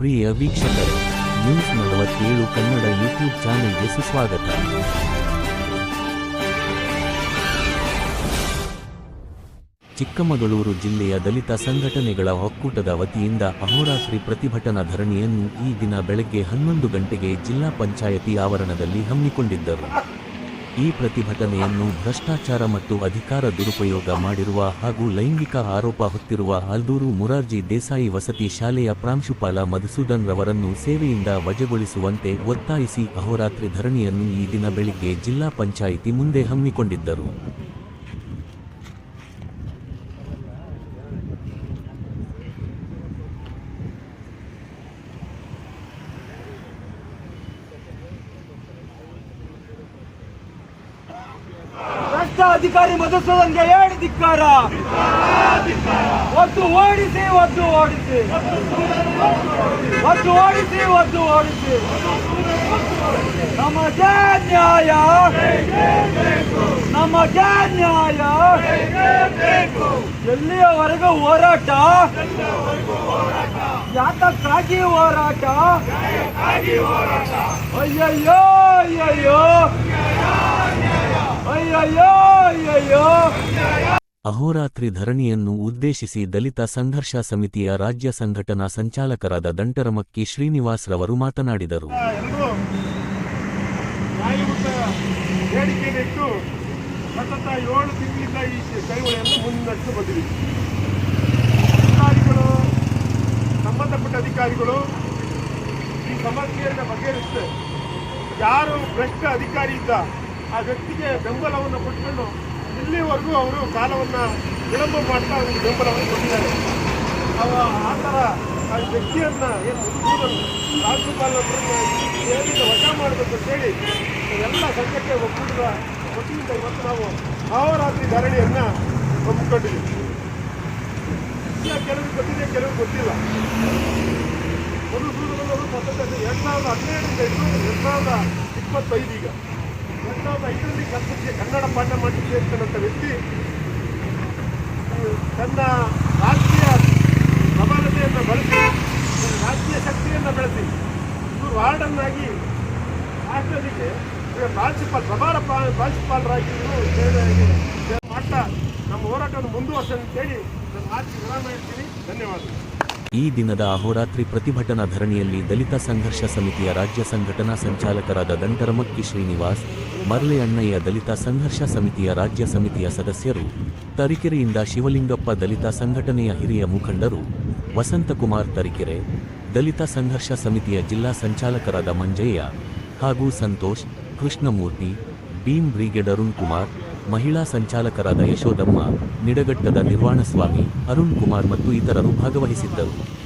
ಪ್ರಿಯ ವೀಕ್ಷಕರೇ. ನ್ಯೂಸ್ ನಲವತ್ತೇಳು ಕನ್ನಡ ಯೂಟ್ಯೂಬ್ ಚಾನೆಲ್ಗೆ ಸುಸ್ವಾಗತ. ಚಿಕ್ಕಮಗಳೂರು ಜಿಲ್ಲೆಯ ದಲಿತ ಸಂಘಟನೆಗಳ ಒಕ್ಕೂಟದ ವತಿಯಿಂದ ಅಹೋರಾತ್ರಿ ಪ್ರತಿಭಟನಾ ಧರಣಿಯನ್ನು ಈ ದಿನ ಬೆಳಗ್ಗೆ ಹನ್ನೊಂದು ಗಂಟೆಗೆ ಜಿಲ್ಲಾ ಪಂಚಾಯತಿ ಆವರಣದಲ್ಲಿ ಹಮ್ಮಿಕೊಂಡಿದ್ದರು. ಈ ಪ್ರತಿಭಟನೆಯನ್ನು ಭ್ರಷ್ಟಾಚಾರ ಮತ್ತು ಅಧಿಕಾರ ದುರುಪಯೋಗ ಮಾಡಿರುವ ಹಾಗೂ ಲೈಂಗಿಕ ಆರೋಪ ಹೊತ್ತಿರುವ ಆಲ್ದೂರು ಮುರಾರ್ಜಿ ದೇಸಾಯಿ ವಸತಿ ಶಾಲೆಯ ಪ್ರಾಂಶುಪಾಲ ಮಧುಸೂದನ್ ರವರನ್ನು ಸೇವೆಯಿಂದ ವಜಗೊಳಿಸುವಂತೆ ಒತ್ತಾಯಿಸಿ ಅಹೋರಾತ್ರಿ ಧರಣಿಯನ್ನು ಈ ದಿನ ಬೆಳಿಗ್ಗೆ ಜಿಲ್ಲಾ ಪಂಚಾಯಿತಿ ಮುಂದೆ ಹಮ್ಮಿಕೊಂಡಿದ್ದರು. ಭ್ರಷ್ಟ ಅಧಿಕಾರಿ ಮಧುಸೂದನ್ಗೆ ಹೇಳಿ ಧಿಕ್ಕಾರ. ಒದ್ದು ಓಡಿಸಿ ಒದ್ದು ಓಡಿಸಿ. ಒದ್ದು ಓಡಿಸಿ ಒದ್ದು ಓಡಿಸಿ. ನಮಗೆ ನ್ಯಾಯ. ನಮಗೆ ನ್ಯಾಯ. ಎಲ್ಲಿಯವರೆಗೂ ಹೋರಾಟ? ಯಾತಕ್ಕಾಗಿ ಹೋರಾಟ? ಅಯ್ಯಯ್ಯೋ ಅಯ್ಯಯ್ಯೋ ಅಯ್ಯಯ್ಯೋ. ಅಹೋರಾತ್ರಿ ಧರಣಿಯನ್ನು ಉದ್ದೇಶಿಸಿ ದಲಿತ ಸಂಘರ್ಷ ಸಮಿತಿಯ ರಾಜ್ಯ ಸಂಘಟನಾ ಸಂಚಾಲಕರಾದ ದಂಟರಮಕ್ಕಿ ಶ್ರೀನಿವಾಸ್ ರವರು ಮಾತನಾಡಿದರು. ಸಂಬಂಧಪಟ್ಟ ಅಧಿಕಾರಿಗಳು ಈ ಸಮಸ್ಯೆಯನ್ನು ಬಗೆಹರಿಸುತ್ತೆ ಯಾರು ಭ್ರಷ್ಟ ಅಧಿಕಾರಿ ಇದ್ದ ಆ ವ್ಯಕ್ತಿಗೆ ಬೆಂಬಲವನ್ನು ಕೊಟ್ಕೊಂಡು ಇಲ್ಲಿವರೆಗೂ ಅವರು ಕಾಲವನ್ನು ವಿಳಂಬ ಮಾಡ್ತಾ ಅವರಿಗೆ ಬೆಂಬಲವನ್ನು ಕೊಟ್ಟಿದ್ದಾರೆ. ಅವ ಆ ಥರ ಆ ವ್ಯಕ್ತಿಯನ್ನ ಏನು ರಾಜ್ಯಪಾಲರನ್ನು ಸೇವೆಯಿಂದ ವಜಾ ಮಾಡಬೇಕು ಅಂತೇಳಿ ಎಲ್ಲ ಸಂಘಕ್ಕೆ ಒಕ್ಕೂಟದ ವತಿಯಿಂದ ಇವತ್ತು ನಾವು ಅಹೋರಾತ್ರಿ ಧರಣಿಯನ್ನ ಒಪ್ಪಿಕೊಂಡಿದ್ದೀವಿ ಕೆಲವರು ಗೊತ್ತಿದೆ ಕೆಲವರು ಗೊತ್ತಿಲ್ಲ. ಮೊದಲು ಸತತ ಎರಡು ಸಾವಿರದ ಹದಿನೇಳರಿಂದ ಹಿಡಿದು ಎರಡು ಸಾವಿರದ ಇಪ್ಪತ್ತೈದು ಈಗ. ಎರಡು ಸಾವಿರದ ಐದರಲ್ಲಿ ಕಲ್ಪಿಸಿ ಕನ್ನಡ ಪಾಠ ಮಾಡಿ ಸೇರ್ತಕ್ಕಂಥ ವ್ಯಕ್ತಿ, ತನ್ನ ರಾಜಕೀಯ ಸಮಾನತೆಯನ್ನು ಬಳಸಿ, ತನ್ನ ರಾಜಕೀಯ ಶಕ್ತಿಯನ್ನು ಬೆಳೆಸಿ, ಇವರು ವಾರ್ಡನ್ನಾಗಿ ರಾಷ್ಟ್ರದಿಕ್ಕೆ ಪ್ರಾಂಶುಪಾಲ್ ಪ್ರಭಾರ ಪ್ರಾ- ಪ್ರಾಂಶುಪಾಲರಾಗಿ ಇವರು ಮಾಡ್ತಾ ನಮ್ಮ ಹೋರಾಟವನ್ನು ಮುಂದುವರ್ಸಂತೇಳಿ ನನ್ನ ಮಾತಿಗೆ ವಿರಾಮ ಹೇಳ್ತೀನಿ. ಧನ್ಯವಾದಗಳು. ಈ ದಿನದ ಅಹೋರಾತ್ರಿ ಪ್ರತಿಭಟನಾ ಧರಣಿಯಲ್ಲಿ ದಲಿತ ಸಂಘರ್ಷ ಸಮಿತಿಯ ರಾಜ್ಯ ಸಂಘಟನಾ ಸಂಚಾಲಕರಾದ ದಂಟರಮಕ್ಕಿ ಶ್ರೀನಿವಾಸ್, ಮರ್ಲೆ ಅಣ್ಣಯ್ಯ ದಲಿತ ಸಂಘರ್ಷ ಸಮಿತಿಯ ರಾಜ್ಯ ಸಮಿತಿಯ ಸದಸ್ಯರು, ತರೀಕೆರೆಯಿಂದ ಶಿವಲಿಂಗಪ್ಪ ದಲಿತ ಸಂಘಟನೆಯ ಹಿರಿಯ ಮುಖಂಡರು, ವಸಂತಕುಮಾರ್ ತರೀಕೆರೆ, ದಲಿತ ಸಂಘರ್ಷ ಸಮಿತಿಯ ಜಿಲ್ಲಾ ಸಂಚಾಲಕರಾದ ಮಂಜಯ್ಯ ಹಾಗೂ ಸಂತೋಷ್, ಕೃಷ್ಣಮೂರ್ತಿ, ಭೀಮ್ ಬ್ರಿಗೇಡ್ ಅರುಣ್ ಕುಮಾರ್ ಮಹಿಳಾ ಸಂಚಾಲಕರಾದ ಯಶೋದಮ್ಮ ನಿಡಗಟ್ಟದ ನಿರ್ವಾಣಸ್ವಾಮಿ ಅರುಣ್ ಕುಮಾರ್ ಮತ್ತು ಇತರರು ಭಾಗವಹಿಸಿದ್ದರು.